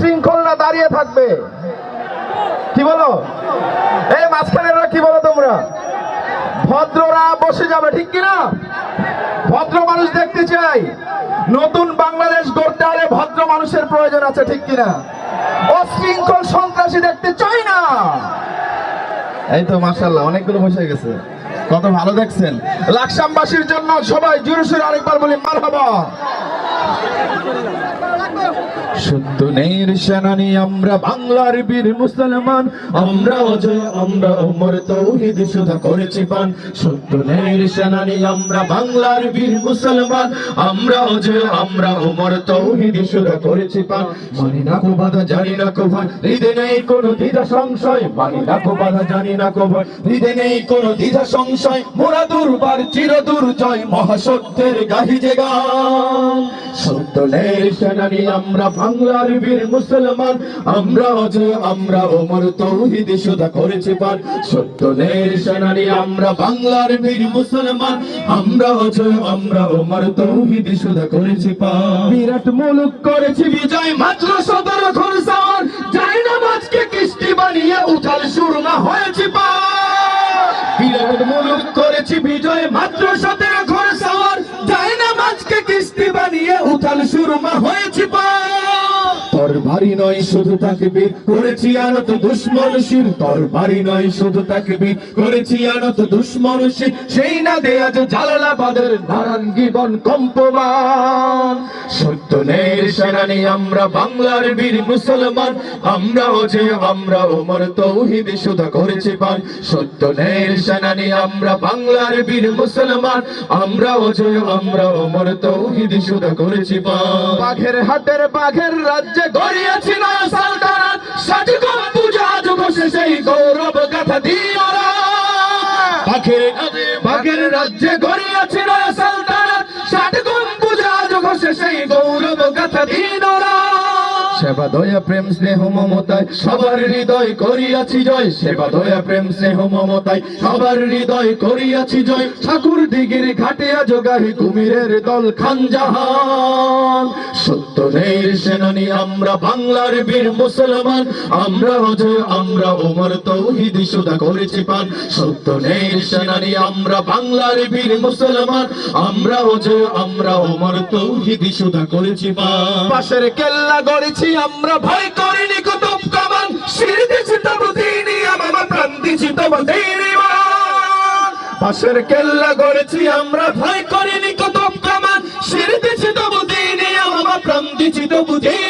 অশৃঙ্খলরা দাঁড়িয়ে থাকবে। কি বলো? এই মাঝখানেরা কি বলো তোমরা? ভদ্ররা বসে যাবে, ঠিক কিনা? ভদ্র মানুষ দেখতে চাই। নতুন বাংলাদেশ গড়তে হলে ভদ্র মানুষের প্রয়োজন আছে, ঠিক কিনা? অশৃঙ্খল সন্ত্রাসী দেখতে চাই না। এই তো মাশাল্লাহ অনেকগুলো বসে গেছে। কত ভালো দেখছেন। লাকসামবাসীর জন্য সবাই জোরে সোরে আরেকবার বলি, মারহাবা। সত্য নেই সেনানি আমরা বাংলার বীর মুসলমান। আমরা অজয়, আমরা ওমর তৌহিদ সুধা করেছি পান। সত্য নেই সেনানি আমরা বাংলার বীর মুসলমান। আমরা অজয়, আমরা ওমর তৌহিদ সুধা করেছি পান। মানি না কো বাধা, জানি না কো ভয়। হৃদয় নেই কোনো দ্বিধা, সংশয়। মানি না কো বাধা, জানি না কো ভয়। হৃদয় নেই কোনো দ্বিধা, সংশয়। মোরা দুর্বার চির দুর্জয় মহাসত্যের গাহি যে গান। সত্য নেই সেনানি আমরা বাংলার বীর মুসলমান, আমরা অজয়, আমরা ওমর তৌহিদ সুধা করেছি পান সত্য নেই সেনানি আমরা বাংলার বীর মুসলমান, আমরা অজয়, আমরা ওমর তৌহিদ সুধা করেছি পান বিরাট মুলুক করেছি বিজয়, মাত্র সতেরো ঘরসাওয়ার যাই না মাছকে কিস্তি বানিয়ে উঠাল, সুরমা হয়েছি পান বিরাট মুলুক করেছি বিজয়, মাত্র সতেরো উঠাল সুরমা হয়েছি পা তোর ভারী নয়, শুধু তাকে করেছি আনত দুশ্মন তোর ভারী নয়, শুধু তাকে করেছি আনত দুশ্মন সেই না দে আজ জালালাবাদের নারায়ণ গিবন কম্পমান। সত্য নেই সেনানি, আমরা বাংলার বীর মুসলমান। আমরা যে আমরা ওমর তৌহিদ সুধা করেছি পান। সত্য নেই সেনানি, আমরা বাংলার বীর মুসলমান। আমরা যে আমরা ওমর তৌহিদ সুধা করেছি পান। বাঘের হাটের বাঘের রাজ্যে গড়িয়েছি না সালতানাত। সাজু পূজা আজ বসে সেই গৌরব গাথা দিওরা বাঘের বাঘের রাজ্যে গড়িয়েছিল সালতানাত। ষাট পূজা আজ বসে সেই গৌরব গাথা দিনরা সেবা দয়া প্রেম স্নেহ মমতায় সবার হৃদয় করিয়াছি জয়। সেবা দয়া প্রেম স্নেহ মমতায় সবার হৃদয় করিয়াছি জয়। ঠাকুর দিগির ঘাটে আজ কুমিরের দল খানজাহান সত্য নেই সেনানি আমরা বাংলার বীর মুসলমান। আমরা অজয় আমরা ওমর তৌহিদ সুদা করেছি পান। সত্য সেনানি আমরা বাংলার বীর মুসলমান। আমরা অজয় আমরা ওমর তৌহিদ সুদা করেছি পান। পাশের কেল্লা গড়েছি আমরা ভয় করিনি কুতুব কমান। শির দিছি তবু দিনি আমার প্রাণ দিছি তবু দিনি পাশের কেল্লা গড়েছি, আমরা ভয় করিনি কুতুব কমান। শির দিছি তবু দিনি আমার প্রাণ দিছি তবু দিনি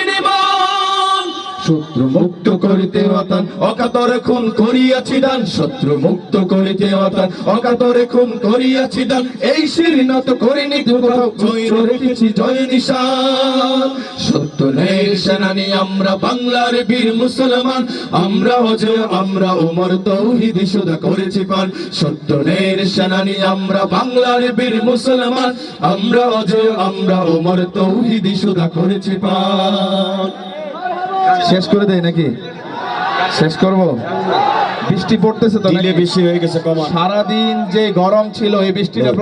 শত্রু মুক্ত করিতে অতান, অকাতরে খুন করিয়াছি দান। শত্রু মুক্ত করিতে অতান, অকাতরে খুন করিয়াছি দান। এই শিরিনত করিনি রেখেছি জয় নিশান। সত্য নেই সেনানি, আমরা বাংলার বীর মুসলমান। আমরা অজয়, আমরা ওমর তৌহিদ সুদা করেছি পান। সত্য নেই সেনানি, আমরা বাংলার বীর মুসলমান। আমরা অজয়, আমরা ওমর তৌহিদ সুদা করেছি পান। শেষ করে দেয় নাকি? শেষ করব? বৃষ্টি পড়তেছে তো বৃষ্টি হয়ে গেছে কমা। সারাদিন যে গরম ছিল এই বৃষ্টিটা